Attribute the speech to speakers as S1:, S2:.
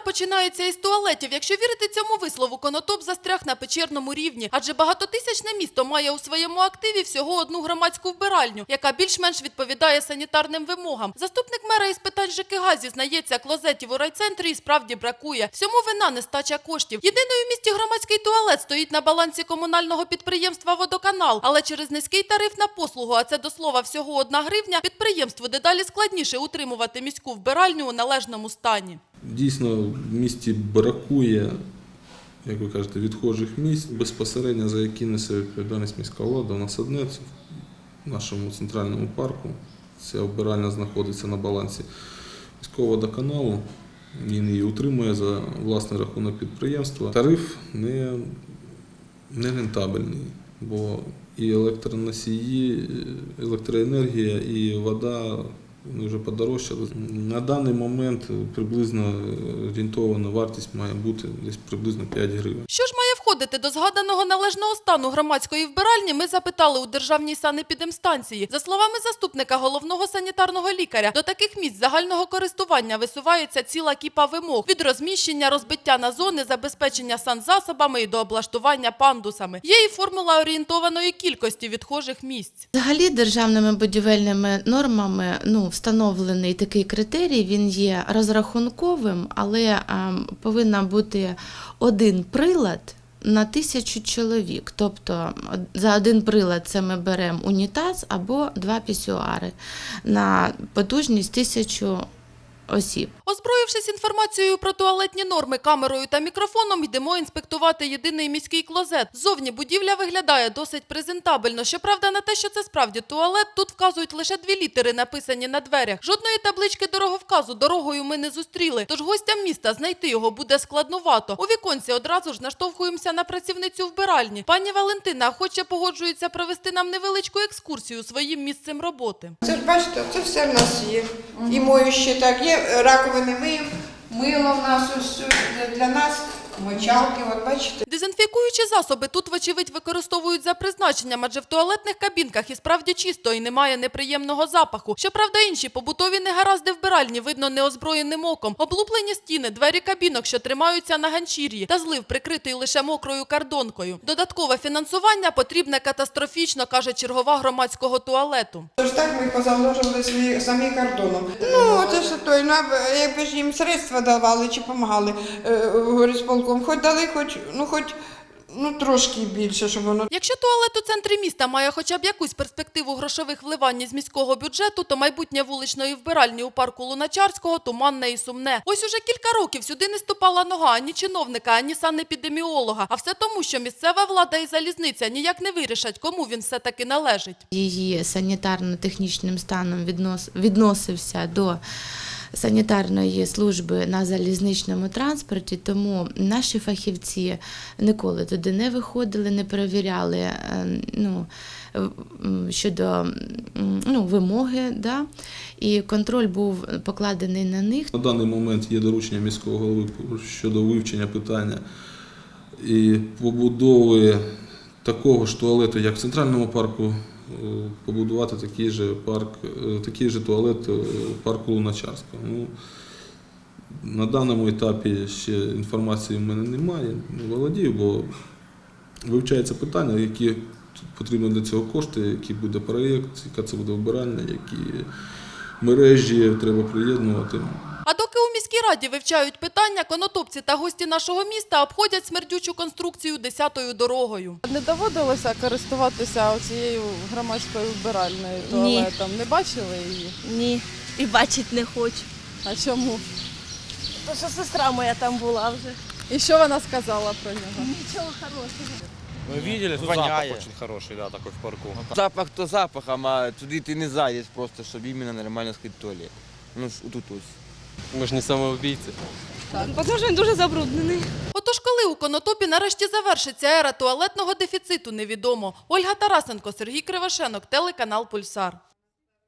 S1: починається із туалетів. Якщо вірити цьому вислову, конотоп застряг на печерному рівні, адже багатотисячне місто має у своєму активі всього одну громадську вбиральню, яка більш-менш відповідає санітарним вимогам. Заступник мера із питань ЖКГ зізнається, клозетів у райцентрі і справді бракує. Всьому вина нестача коштів. Єдиною в місті громадський туалет стоїть на балансі комунального підприємства Водоканал, але через низький тариф на послугу, а це до слова всього одна гривня, підприємству дедалі складніше утримувати міську вбиральню у належному стані.
S2: Дійсно, в місті бракує, як ви кажете, відхожих місць, безпосередньо за які несе відповідальність міська влада. У нас одне це в нашому центральному парку. Ця обиральня знаходиться на балансі міського водоканалу. Він її утримує за власний рахунок підприємства. Тариф не, не рентабельний, бо і електроносії, електроенергія, і вода вони вже подорожчали. На даний момент приблизно орієнтована вартість має бути десь приблизно 5 гривень.
S1: Що ж має входити до згаданого належного стану громадської вбиральні, ми запитали у державній санепідемстанції. За словами заступника головного санітарного лікаря, до таких місць загального користування висувається ціла кіпа вимог від розміщення, розбиття на зони, забезпечення санзасобами і до облаштування пандусами. Є і формула орієнтованої кількості відхожих місць.
S3: Взагалі, державними будівельними нормами ну, встановлений такий критерій, він є розрахунковим, але ем, повинна бути один прилад на тисячу чоловік. Тобто за один прилад це ми беремо унітаз або два пісюари на потужність тисячу осіб.
S1: Озброївшись інформацією про туалетні норми, камерою та мікрофоном, йдемо інспектувати єдиний міський клозет. Зовні будівля виглядає досить презентабельно. Щоправда, на те, що це справді туалет, тут вказують лише дві літери, написані на дверях. Жодної таблички дороговказу дорогою ми не зустріли. Тож гостям міста знайти його буде складнувато. У віконці одразу ж наштовхуємося на працівницю вбиральні. Пані Валентина охоче погоджується провести нам невеличку екскурсію своїм місцем роботи.
S4: Це ж бачите, це все в нас є. І моюще так є, раковини миємо, мило в нас ось для нас, мочалки, от бачите.
S1: Дезінфікуючі засоби тут, вочевидь, використовують за призначенням, адже в туалетних кабінках і справді чисто і немає неприємного запаху. Щоправда, інші побутові негаразди вбиральні видно неозброєним оком. Облуплені стіни, двері кабінок, що тримаються на ганчір'ї, та злив прикритий лише мокрою кардонкою. Додаткове фінансування потрібне катастрофічно, каже чергова громадського туалету.
S4: Тож так ми позаложили свої самі кордоном. Ну, це ж той, якби ж їм средства давали чи допомагали е, горисполком, хоч дали, хоч, ну, хоч ну, трошки більше, щоб воно
S1: Якщо туалет у центрі міста має хоча б якусь перспективу грошових вливань з міського бюджету, то майбутнє вуличної вбиральні у парку Луначарського туманне і сумне. Ось уже кілька років сюди не ступала нога ані чиновника, ані санепідеміолога. А все тому, що місцева влада і залізниця ніяк не вирішать, кому він все таки належить.
S3: Її санітарно-технічним станом віднос, відносився до санітарної служби на залізничному транспорті, тому наші фахівці ніколи туди не виходили, не перевіряли е, ну, щодо ну, вимоги, да? і контроль був покладений на них.
S2: На даний момент є доручення міського голови щодо вивчення питання і побудови такого ж туалету, як в центральному парку, побудувати такий же парк, е, такий же туалет е, в парку Луначарського. Ну, на даному етапі ще інформації в мене немає, не володію, бо вивчається питання, які потрібно для цього кошти, який буде проєкт, яка це буде вбиральня, які мережі треба приєднувати.
S1: У міській раді вивчають питання, конотопці та гості нашого міста обходять смердючу конструкцію десятою дорогою.
S5: Не доводилося користуватися цією громадською вбиральною
S6: Ні.
S5: туалетом. Не бачили її?
S6: Ні, і бачить не хочу.
S5: А чому?
S6: То що сестра моя там була вже.
S5: І що вона сказала про нього?
S6: Нічого хорошого.
S7: Мы видели, тут запах очень хороший, да, такой в парку.
S8: Запах то запахом, а туди ти не зайдеш просто, щоб іменно нормально сходити в туалет. Ну ж тут ось.
S7: Мы ж не.
S6: Тому що він дуже забруднений.
S1: Отож, коли у конотопі нарешті завершиться ера туалетного дефіциту, невідомо. Ольга Тарасенко, Сергій Кривошенок, телеканал Пульсар.